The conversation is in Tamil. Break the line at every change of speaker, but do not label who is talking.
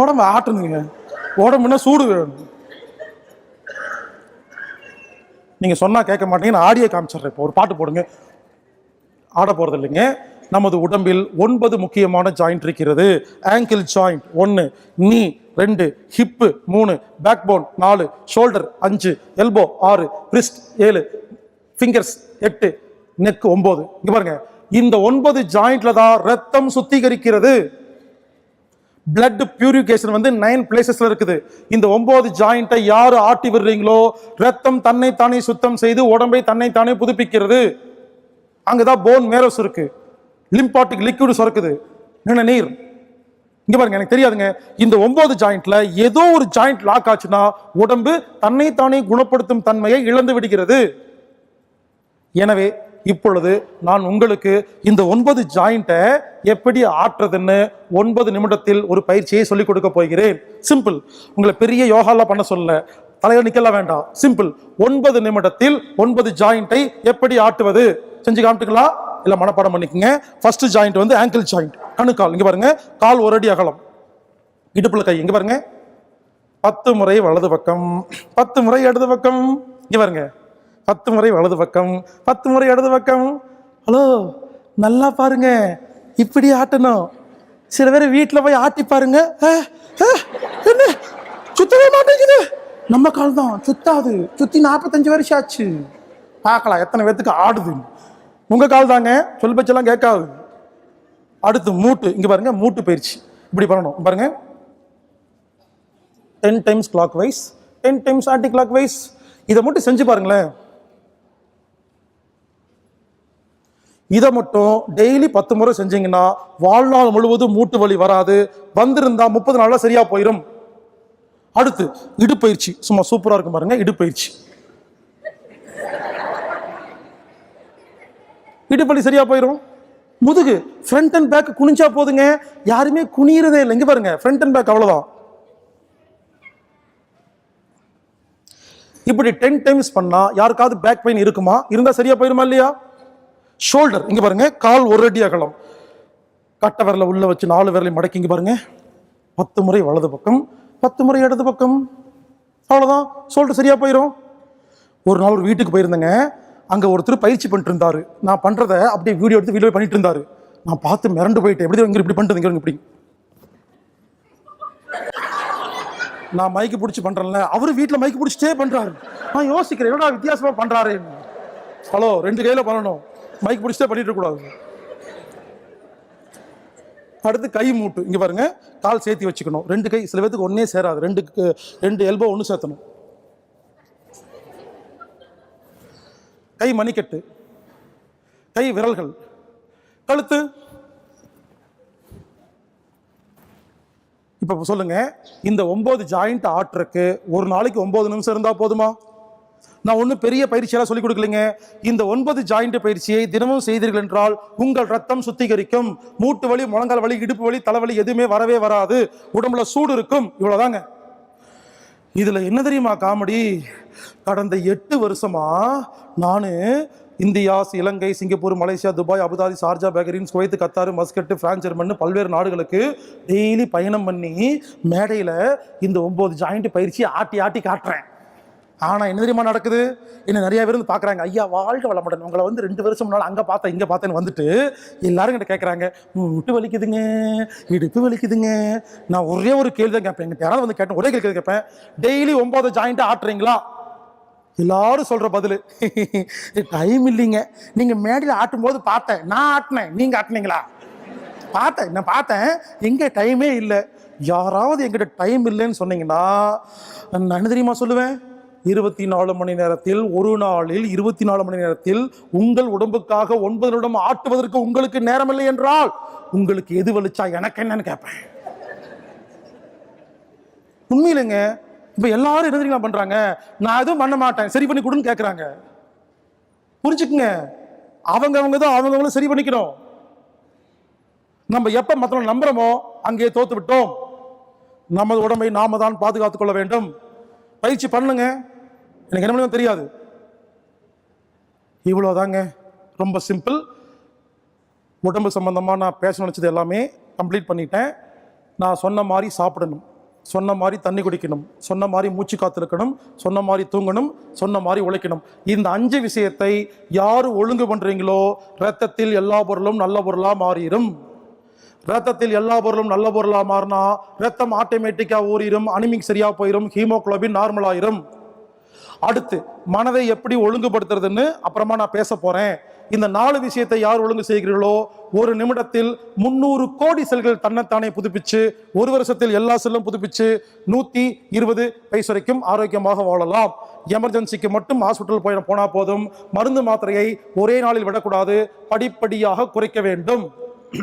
உடம்பு ஆட்டணுங்க. உடம்புனா சூடு வேணும். நீங்க சொன்னா கேட்க மாட்டீங்க நான் ஆடியோ காமிச்சிடுறேன். இப்போ ஒரு பாட்டு போடுங்க. ஆட போறது இல்லைங்க. நமது உடம்பில் ஒன்பது முக்கியமான ஜாயிண்ட் இருக்கிறது. ஆங்கிள் ஜாயிண்ட் ஒன்று நீ ரெண்டு ஹிப்பு மூணு பேக் போன் நாலு ஷோல்டர் அஞ்சு எல்போ ஆறு ரிஸ்ட் ஏழு ஃபிங்கர்ஸ் எட்டு நெக் ஒம்பது இங்க பாருங்க. இந்த ஒன்பது ஜாயிண்ட்ல தான் ரத்தம் சுத்திகரிக்கிறது. பிளட் பியூரிஃபிகேஷன் வந்து நைன் பிளேசஸ்ல இருக்குது. இந்த ஒன்பது ஜாயிண்ட்டை யார் ஆட்டி விடுறீங்களோ ரத்தம் தன்னை தானே சுத்தம் செய்து உடம்பை தன்னை தானே புதுப்பிக்கிறது. அங்கதான் போன் மேரோஸ் இருக்கு லிம்பாட்டிக் லிக்விட் சுரக்குது. என்ன நீர்? இங்க பாருங்க எனக்கு தெரியாதுங்க. இந்த ஒன்பது ஜாயிண்ட்ல ஏதோ ஒரு ஜாயிண்ட் லாக் ஆச்சுன்னா உடம்பு தன்னை தானே குணப்படுத்தும் தன்மையை இழந்து விடுகிறது. எனவே இப்பொழுது நான் உங்களுக்கு இந்த ஒன்பது ஜாயிண்ட்டை எப்படி ஆற்றுறதுன்னு ஒன்பது நிமிடத்தில் ஒரு பயிற்சியை சொல்லிக் கொடுக்க போகிறேன். சிம்பிள் உங்களை பெரிய யோகாலாம் பண்ண சொல்ல தலையில் நிக்கலாம் வேண்டாம். சிம்பிள் ஒன்பது நிமிடத்தில் ஒன்பது ஜாயிண்ட்டை எப்படி ஆட்டுவது செஞ்சு காமிட்டுங்களா இல்லை மனப்பாடம் பண்ணிக்கோங்க. ஃபர்ஸ்ட் ஜாயிண்ட் வந்து ஆங்கிள் ஜாயிண்ட் கணுக்கால். இங்கே பாருங்க. கால் ஒரு அடி அகலம். இடுப்புல கை. இங்கே பாருங்க. பத்து முறை வலது பக்கம். பத்து முறை இடது பக்கம். இங்கே பாருங்க. பத்து முறை வலது பக்கம் பத்து முறை இடது பக்கம். ஹலோ நல்லா பாருங்க. இப்படி ஆட்டணும். சில பேர் வீட்டில் போய் ஆட்டி பாருங்க. என்ன? சுத்தவே மாட்டேங்குது. நம்ம கால் தான் சுத்தாது. சுத்தி நாற்பத்தஞ்சு வருஷம் ஆச்சு. பார்க்கலாம் எத்தனை பேத்துக்கு ஆடுது. உங்கள் கால் தாங்க சொல் பச்செல்லாம் கேட்காது. அடுத்து மூட்டு. இங்கே பாருங்க மூட்டு பயிற்சி. இப்படி பண்ணணும். பாருங்க. Ten times clockwise ten times anticlockwise இதை மட்டும் செஞ்சு பாருங்களேன். இதை மட்டும் டெய்லி பத்து முறை செஞ்சீங்கன்னா வாழ்நாள் முழுவதும் மூட்டு வலி வராது. வந்திருந்தா முப்பது நாளில் சரியா போயிடும் அடுத்து இடுப்பயிற்சி. சும்மா சூப்பராக இருக்கும் பாருங்க இடுப்பயிற்சி. இடுப்பலி சரியா போயிடும் முதுகு ஃப்ரண்ட் அண்ட் பேக் குனிஞ்சா போதுங்க. யாருமே குனியறதே இல்லை. இங்க பாருங்க ஃப்ரண்ட் அண்ட் பேக் அவ்வளோதான் இப்படி டென் டைம்ஸ் பண்ணா யாருக்காவது பேக் பெயின் இருக்குமா? இருந்தா சரியா போயிருமா இல்லையா? ஷோல்டர் இங்கே பாருங்க கால் ஒரு அடி அகலம். கட்டை விரல உள்ள வச்சு நாலு விரலை மடக்கி இங்கே பாருங்க. பத்து முறை வலது பக்கம் பத்து முறை இடது பக்கம். அவ்வளோதான் ஷோல்டர் சரியாக போயிடும் ஒரு நாள் ஒரு வீட்டுக்கு போயிருந்தேங்க. அங்கே ஒருத்தர் பயிற்சி பண்ணிட்டு இருந்தார் நான் பண்ணுறத அப்படியே வீடியோ எடுத்து வீடியோ பண்ணிட்டு இருந்தார் நான் பார்த்து மிரண்டு போயிட்டேன். எப்படி இங்கே இப்படி பண்ணுறது இங்கே இப்படி. நான் மைக்கு பிடிச்சி பண்ணுறேன்ல அவர் வீட்டில் மைக்கு பிடிச்சிட்டே பண்ணுறாரு நான் யோசிக்கிறேன் என்னடா வித்தியாசமாக பண்ணுறாரு ஹலோ ரெண்டு கையில் பண்ணணும். மைக் பிடிச்சிட்டே பண்ணிட்டு கூடாது அடுத்து கை மூட்டு. இங்க பாருங்க கால் சேர்த்து வச்சுக்கணும். ரெண்டு கை சில பேத்துக்கு ஒன்னே சேராது. ரெண்டு ரெண்டு எல்போ ஒன்று சேர்த்தணும். கை மணிக்கட்டு. கை விரல்கள். கழுத்து. இப்போ சொல்லுங்க இந்த ஒம்பது ஜாயிண்ட் ஆட்டுறக்கு ஒரு நாளைக்கு ஒம்பது நிமிஷம் இருந்தால் போதுமா? நான் ஒன்றும் பெரிய பயிற்சியெல்லாம் சொல்லிக் கொடுக்கலைங்க. இந்த ஒன்பது ஜாயிண்ட் பயிற்சியை தினமும் செய்தீர்கள் என்றால் உங்கள் ரத்தம் சுத்திகரிக்கும். மூட்டு வலி முழங்கால் வலி இடுப்பு வலி தலைவலி எதுவுமே வரவே வராது. உடம்புல சூடு இருக்கும். இவ்வளோதாங்க இதில் என்ன தெரியுமா காமெடி? கடந்த எட்டு வருஷமா நான் India Ilankai Singapore Malaysia Dubai Abu Dhabi Sharjah Bahrain Kuwait Qatar Muscat France German பல்வேறு நாடுகளுக்கு டெய்லி பயணம் பண்ணி மேடையில் இந்த ஒம்பது ஜாயிண்ட் பயிற்சி ஆட்டி ஆட்டி காட்டுறேன். ஆனால் என்ன தெரியுமா நடக்குது? என்ன நிறைய பேர் வந்து பார்க்குறாங்க ஐயா வாழ்க வளமுடன். உங்களை வந்து ரெண்டு வருஷம் முன்னால் அங்கே பார்த்தேன் இங்கே பார்த்தேன்னு வந்துட்டு எல்லாரும் கிட்ட கேட்குறாங்க முட்டு வலிக்குதுங்க இடுப்பு வலிக்குதுங்க. நான் ஒரே ஒரு கேள்வி தான் கேட்பேன் எங்கிட்ட யாராவது வந்து கேட்டேன் ஒரே கேள்வி கேட்பேன் டெய்லி ஒம்பது ஜாயிண்ட்டாக ஆட்டுறீங்களா? எல்லாரும் சொல்கிற பதில். டைம் இல்லைங்க. நீங்கள் மேடையில் ஆட்டும்போது பார்த்தேன் நான் ஆட்டினேன் நீங்கள் ஆட்டினீங்களா? பார்த்தேன் நான் பார்த்தேன் எங்கே டைமே இல்லை. யாராவது எங்கிட்ட டைம் இல்லைன்னு சொன்னீங்கன்னா நான் என்ன தெரியுமா சொல்லுவேன்? இருபத்தி நாலு மணி நேரத்தில் ஒரு நாளில் இருபத்தி நாலு மணி நேரத்தில் உங்கள் உடம்புக்காக ஒன்பது நிமிடம் ஆட்டுவதற்கு உங்களுக்கு நேரம் இல்லை என்றால் உங்களுக்கு எது வலிச்சா எனக்கு என்னன்னு கேட்பேன். உண்மையிலங்க இப்ப எல்லாரும் என்ன தெரியுமா பண்றாங்க? நான் எதுவும் பண்ண மாட்டேன் சரி பண்ணி கொடுன்னு கேட்கறாங்க புரிஞ்சுக்குங்க. அவங்க அவங்க தான் அவங்கவுங்களும் சரி பண்ணிக்கணும். நம்ம எப்ப மற்றவங்க நம்புறோமோ அங்கே தோத்து விட்டோம் நமது உடம்பை நாம தான் பாதுகாத்துக் கொள்ள வேண்டும். பயிற்சி பண்ணுங்க. எனக்கு என்ன தெரியாது. இவ்வளோதாங்க ரொம்ப சிம்பிள் உடம்பு சம்மந்தமாக நான் பேச நினச்சது எல்லாமே கம்ப்ளீட் பண்ணிட்டேன். நான் சொன்ன மாதிரி சாப்பிடணும். சொன்ன மாதிரி தண்ணி குடிக்கணும். சொன்ன மாதிரி மூச்சு காத்திருக்கணும் சொன்ன மாதிரி தூங்கணும். சொன்ன மாதிரி உழைக்கணும். இந்த அஞ்சு விஷயத்தை யார் ஒழுங்கு பண்ணுறீங்களோ ரத்தத்தில் எல்லா பொருளும் நல்ல பொருளாக மாறிடும் ரத்தத்தில் எல்லா பொருளும் நல்ல பொருளாக மாறினா ரத்தம் ஆட்டோமேட்டிக்காக ஊறிடும் அனிமிக் சரியாக போயிடும் ஹீமோக்ளோபின் நார்மல் ஆயிரும். அடுத்து மனதை எப்படி ஒழுங்குபடுத்துறதுன்னு அப்புறமா நான் பேச போறேன். இந்த நாலு விஷயத்தை யார் ஒழுங்கு செய்கிறீர்களோ ஒரு நிமிடத்தில் முந்நூறு கோடி செல்கள் தன்னைத்தானே புதுப்பிச்சு ஒரு வருஷத்தில் எல்லா செல்லும் புதுப்பிச்சு நூத்தி இருபது வயசு வரைக்கும் ஆரோக்கியமாக வாழலாம். எமர்ஜென்சிக்கு மட்டும் ஹாஸ்பிட்டல் போய் போனா போதும். மருந்து மாத்திரையை ஒரே நாளில் விடக்கூடாது. படிப்படியாக குறைக்க வேண்டும்.